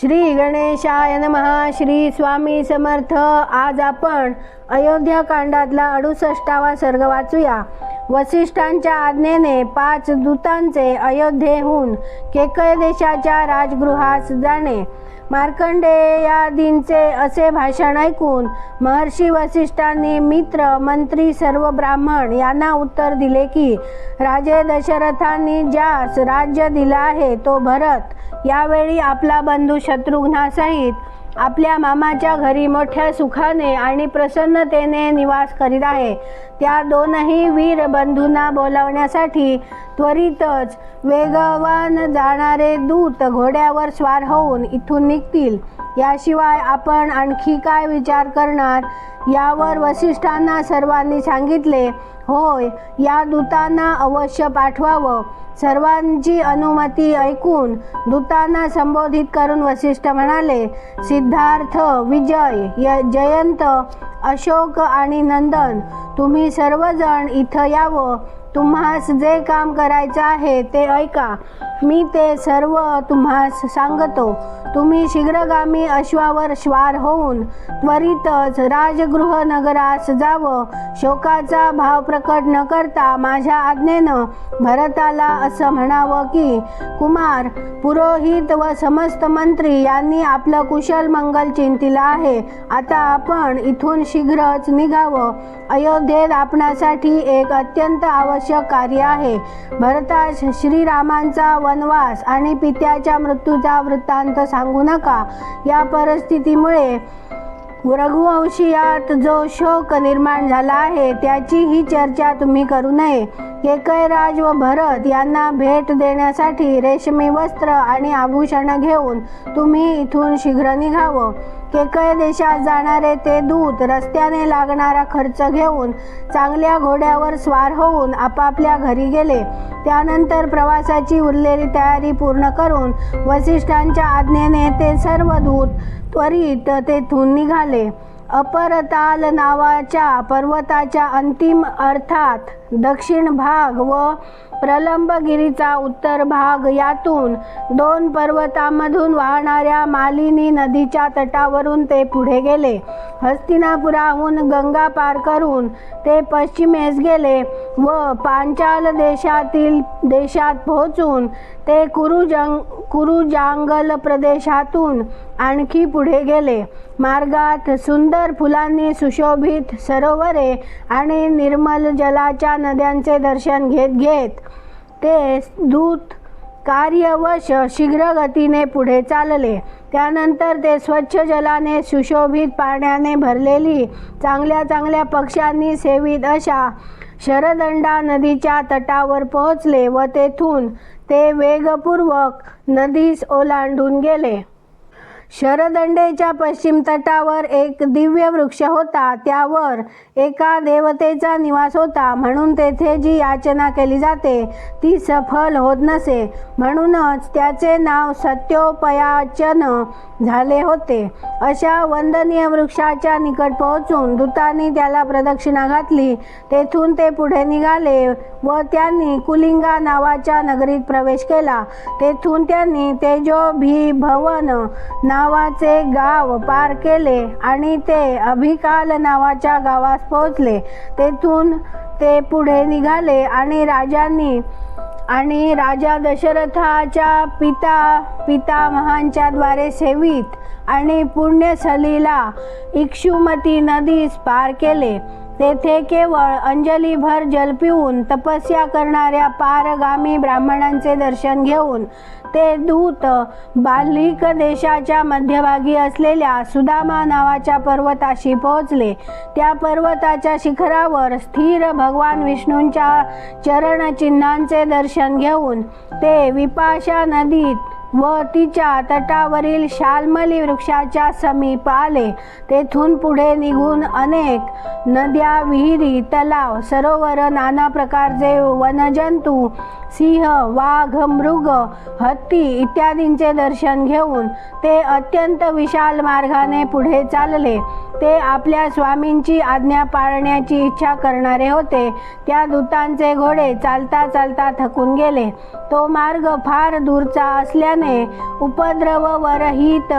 श्री गणेशाय नमहा श्री स्वामी समर्थ. आज आपण अयोध्याकांडातला अडुसष्टावा सर्ग वाचूया. वसिष्ठांच्या आज्ञेने पाच दूतांचे अयोध्येहून केकय देशाच्या राजगृहास जाणे. मार्कंडेयादींचे असे भाषण ऐकून महर्षी वसिष्ठांनी मित्र मंत्री सर्व ब्राह्मण यांना उत्तर दिले की राजे दशरथांनी ज्यास राज्य दिलं आहे तो भरत यावेळी आपला बंधू शत्रुघ्नासहित आपल्या मामाच्या घरी मोठ्या सुखाने आणि प्रसन्नतेने निवास करीत आहे. त्या दोनही वीर बंधूंना बोलावण्यासाठी त्वरितच वेगवान जाणारे दूत घोड्यावर स्वार होऊन इथून निघतील. याशिवाय आपण आणखी काय विचार करणार? यावर वसिष्ठांना सर्वांनी सांगितले होय या दूतांना अवश्य पाठवावं. सर्वांची अनुमती ऐकून दूतांना संबोधित करून वसिष्ठ म्हणाले सिद्धार्थ विजय य जयंत अशोक आणि नंदन तुम्ही सर्वजण इथं यावं. तुम्हास जे काम करायचं आहे ते ऐका. मी ते सर्व तुम्हास सांगतो. तुम्ही शीघ्रगामी अश्वावर स्वार होऊन त्वरितच राजगृह नगरास जावं. शोकाचा भाव प्रकट न करता माझ्या आज्ञेनं भरताला असं म्हणावं की कुमार पुरोहित व समस्त मंत्री यांनी आपलं कुशल मंगल चिंतिलं आहे. आता आपण इथून शीघ्रच निघावं. अयोध्येत आपणासाठी एक अत्यंत आवश्यक कार्य आहे. भरतास श्रीरामांचा वनवास आणि पित्याच्या मृत्यूचा वृत्तांत सांगू नका. या परिस्थितीमुळे रघुवंशीयात जो शोक निर्माण झाला आहे त्याची ही चर्चा तुम्ही करू नये. केकयराज व भरत यांना भेट देण्यासाठी रेशमी वस्त्र आणि आभूषण घेऊन तुम्ही इथून शीघ्र निघावं. केकय देशात जाणारे ते दूत रस्त्याने लागणारा खर्च घेऊन चांगल्या घोड्यावर स्वार होऊन आपापल्या घरी गेले. त्यानंतर प्रवासाची उरलेली तयारी पूर्ण करून वसिष्ठांच्या आज्ञेने ते सर्व दूत त्वरित तेथून निघाले. अपरताल नावाच्या पर्वताच्या अंतिम अर्थात दक्षिण भाग व प्रलंबगिरीचा उत्तर भाग यातून दोन पर्वतामधून वाहणाऱ्या मालिनी नदीच्या तटावरून ते पुढे गेले. हस्तिनापुराहून गंगा पार करून ते पश्चिमेस गेले व पांचाल देशातील देशात पोहोचून ते कुरुजंग कुरुजांगल प्रदेशातून आणखी पुढे गेले. मार्गात सुंदर फुलांनी सुशोभित सरोवरे आणि निर्मल जलाच्या नद्यांचे दर्शन घेत घेत ते दूत कार्यवश शीघ्र गतीने पुढे चालले. त्यानंतर ते स्वच्छ जलाने सुशोभित पाण्याने भरलेली चांगल्या चांगल्या पक्ष्यांनी सेवित अशा शरदंडा नदीच्या तटावर पोहोचले व तेथून ते वेगपूर्वक नदीस ओलांडून गेले. शरदंडेच्या पश्चिम तटावर एक दिव्य वृक्ष होता. त्यावर एका देवतेचा निवास होता. म्हणून तेथे जी याचना केली जाते ती सफल होत नसे. म्हणूनच त्याचे नाव सत्योपयाचन झाले होते. अशा वंदनीय वृक्षाच्या निकट पोहोचून दूतांनी त्याला प्रदक्षिणा घातली. तेथून ते पुढे निघाले व त्यांनी कुलिंगा नावाच्या नगरीत प्रवेश केला. तेथून त्यांनी तेजोभी भवन नावाचे गाव पार केले आणि ते अभिकाल नावाच्या गावास पोहोचले. तेथून ते पुढे निघाले आणि राजांनी आणि राजा दशरथाच्या पिता पितामहांच्या द्वारे सेवित आणि पुण्यसलीला इक्षुमती नदीस पार केले. तेथे केवळ अंजलीभर जल पिऊन तपस्या करणाऱ्या पारगामी ब्राह्मणांचे दर्शन घेऊन ते दूत बाल्हिक देशाच्या मध्यभागी असलेल्या सुदामा नावाच्या पर्वताशी पोहोचले. त्या पर्वताच्या शिखरावर स्थिर भगवान विष्णूंच्या चरणचिन्हांचे दर्शन घेऊन ते विपाशा नदीत व तिच्या तटावरील शाल्मली वृक्षाच्या समीप आले. तेथून पुढे निघून अनेक नद्या विहिरी तलाव सरोवर नाना प्रकारचे वनजंतू सिंह वाघ मृग हत्ती इत्यादींचे दर्शन घेऊन ते अत्यंत विशाल मार्गाने पुढे चालले. ते आपल्या स्वामींची आज्ञा पाळण्याची इच्छा करणारे होते. त्या दूतांचे घोडे चालता चालता थकून गेले. तो मार्ग फार दूरचा असल्याने इच्छेने उपद्रवरहित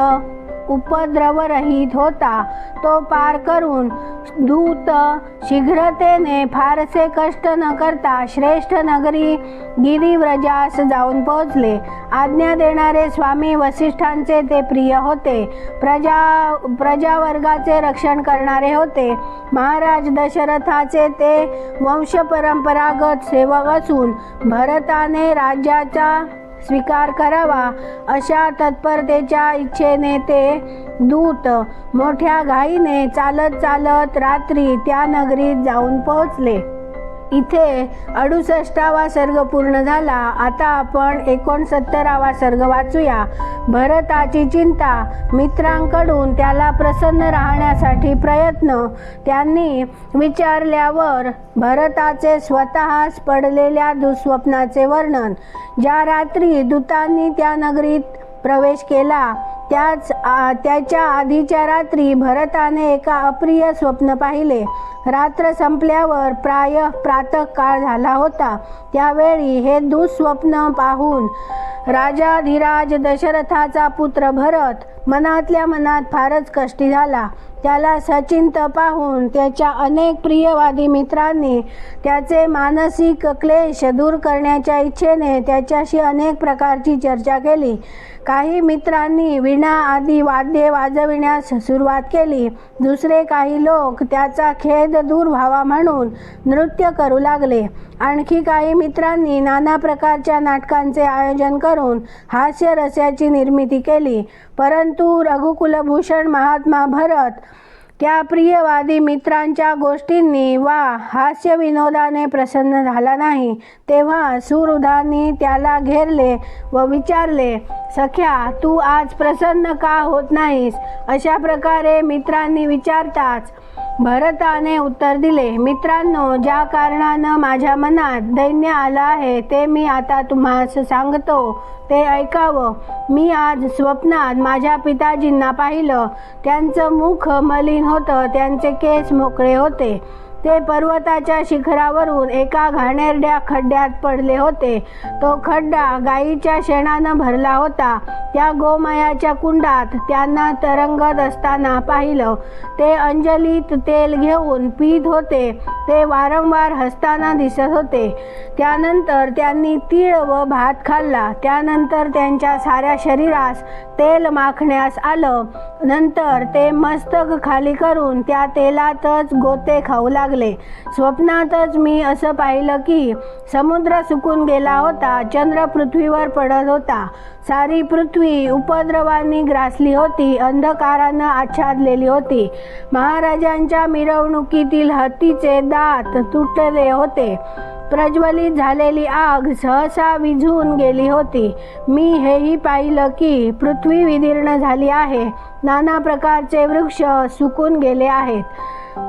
उपद्रवरहित होता. तो पार करून दूत शीघ्रतेने फारसे कष्ट न करता श्रेष्ठ नगरी गिरिव्रजास जाऊन पोहोचले. आज्ञा देणारे स्वामी वसिष्ठांचे ते प्रिय होते. प्रजा प्रजावर्गाचे रक्षण करणारे होते. महाराज दशरथाचे ते वंशपरंपरागत सेवक असून भरताने राज्याचा स्वीकार करावा. अशा तत्परतेच्या इच्छेने ते दूत मोठ्या घाईने चालत चालत रात्री त्या नगरीत जाऊन पोहोचले. इथे अडुसष्टावा सर्ग पूर्ण झाला. आता आपण एकोणसत्तरावा सर्ग वाचूया. भरताची चिंता मित्रांकडून त्याला प्रसन्न राहण्यासाठी प्रयत्न. त्यांनी विचारल्यावर भरताचे स्वतःच पडलेल्या दुःस्वप्नाचे वर्णन. ज्या रात्री दूतांनी त्या नगरीत प्रवेश केला त्याच आ- त्याच्या आधीच्या रात्री भरताने एका अप्रिय स्वप्न पाहिले. रात्र संपल्यावर प्राय प्रातःकाळ झाला होता. त्यावेळी हे दुःस्वप्न पाहून राजाधिराज दशरथाचा पुत्र भरत मनातल्या मनात फारच कष्टी झाला. त्याला सचिंत पाहून त्याच्या अनेक प्रियवादी मित्रांनी त्याचे मानसिक क्लेश दूर करण्याच्या इच्छेने त्याच्याशी अनेक प्रकारची चर्चा केली. काही मित्रांनी विणा आदी वाद्ये वाजविण्यास सुरुवात केली. दुसरे काही लोक त्याचा खेद दूर व्हावा म्हणून नृत्य करू लागले. आणखी काही मित्रांनी नाना प्रकारच्या नाटकांचे आयोजन करून हास्यरस्याची निर्मिती केली. परंतु रघुकुलभूषण महात्मा भरत त्या प्रियवादी मित्रांच्या गोष्टींनी वा हास्य विनोदाने प्रसन्न झाला नाही तेव्हा सुहृदांनी त्याला घेरले व विचारले सख्या तू आज प्रसन्न का होत नाहीस? अशा प्रकारे मित्रांनी विचारताच भरताने उत्तर दिले. मित्रांनो ज्या कारणानं माझ्या मनात दैन्य आलं आहे ते मी आता तुम्हाला सांगतो. ते ऐकावं. मी आज स्वप्नात माझ्या पिताजींना पाहिलं. त्यांचं मुख मलिन होतं. त्यांचे केस मोकळे होते. ते पर्वताच्या शिखरावरून एका घाणेरड्या खड्ड्यात पडले होते. तो खड्डा गाईच्या शेणानं भरला होता. त्या गोमायाच्या कुंडात त्यांना तरंगत असताना पाहिलं. ते अंजलीत तेल घेऊन पीत होते. ते वारंवार हसताना दिसत होते. त्यानंतर त्यांनी तीळ व भात खाल्ला. त्यानंतर त्यांच्या साऱ्या शरीरास तेल माखण्यास आलं. नंतर ते मस्तक खाली करून त्या तेलातच गोते खाऊ लागले. स्वप्नातच मी असं पाहिलं की समुद्र सुकून गेला होता चंद्र पृथ्वीवर पडत होता. सारी पृथ्वी उपद्रवांनी ग्रासली होती अंधकारानं आच्छादलेली होती. महाराजांच्या मिरवणुकीतील हत्तीचे दात तुटले होते. प्रज्वलित झालेली आग सहसा विझून गेली होती. मी हेही पाहिलं की पृथ्वी विदीर्ण झाली आहे. नाना प्रकारचे वृक्ष सुकून गेले आहेत.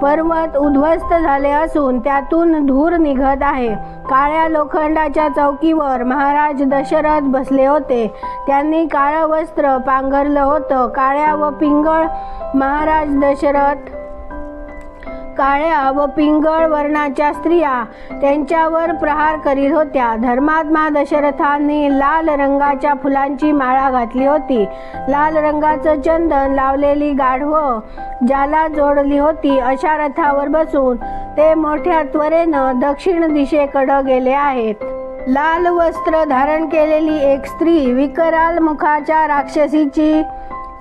पर्वत उद्ध्वस्त झाले असून त्यातून धूर निघत आहे. काळ्या लोखंडाच्या चौकीवर महाराज दशरथ बसले होते. त्यांनी काळं वस्त्र पांघरलं होतं. काळ्या व पिंगळ महाराज दशरथ काळ्या व पिंगळ वर्णाच्या स्त्रिया त्यांच्यावर प्रहार करीत होत्या. धर्मात्मा दशरथांनी लाल रंगाच्या फुलांची माळा घातली होती. लाल रंगाचं चंदन लावलेली गाढवं ज्याला जोडली होती अशा रथावर बसून ते मोठ्या त्वरेनं दक्षिण दिशेकडं गेले आहेत. लाल वस्त्र धारण केलेली एक स्त्री विकराल मुखाच्या राक्षसीची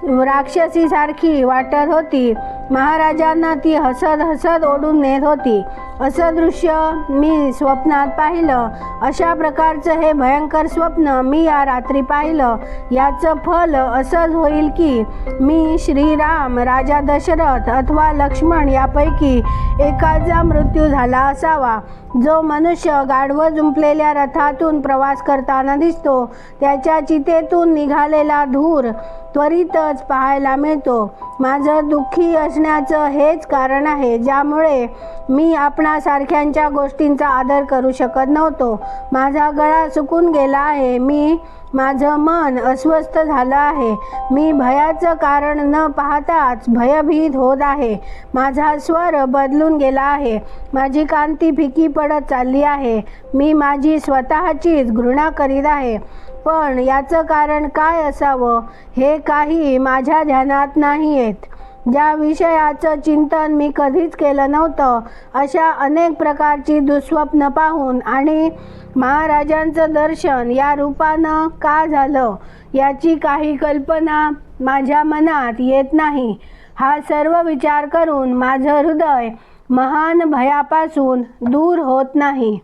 राक्षसीसारखी वाटत होती. મહારાજાનાથી હસદ હસદ ઓડું નેર હોતી. असं दृश्य मी स्वप्नात पाहिलं. अशा प्रकारचं हे भयंकर स्वप्न मी या रात्री पाहिलं. याचं फल असंच होईल की मी श्रीराम राजा दशरथ अथवा लक्ष्मण यापैकी एकाचा मृत्यू झाला असावा. जो मनुष्य गाढवं जुंपलेल्या रथातून प्रवास करताना दिसतो त्याच्या चितेतून निघालेला धूर त्वरितच पाहायला मिळतो. माझं दुःखी असण्याचं हेच कारण आहे ज्यामुळे मी आपणासारख्यांच्या गोष्टींचा आदर करू शकत नव्हतो. माझा गळा सुकून गेला आहे. मी माझं मन अस्वस्थ झालं आहे. मी भयाचं कारण न पाहताच भयभीत होत आहे. माझा स्वर बदलून गेला आहे. माझी कांती फिकी पडत चालली आहे. मी माझी स्वतःचीच घृणा करीत आहे. पण याचं कारण काय असावं? हे काही माझ्या ध्यानात नाही आहेत ज्या विषयाचं चिंतन मी कधीच केलं नव्हतं अशा अनेक प्रकारची दुःस्वप्न पाहून आणि महाराजांचं दर्शन या रूपानं का झालं याची काही कल्पना माझ्या मनात येत नाही. हा सर्व विचार करून माझं हृदय महान भयापासून दूर होत नाही.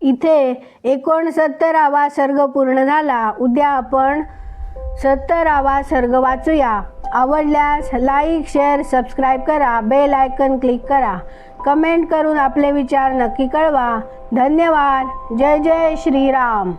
इथे एकोणसत्तरावा सर्ग पूर्ण झाला उद्या आपण सत्तरावा सर्ग वाचूया. आवडल्यास लाईक शेअर सबस्क्राईब करा. बेल आयकन क्लिक करा. कमेंट करून आपले विचार नक्की कळवा. धन्यवाद. जय जय श्रीराम.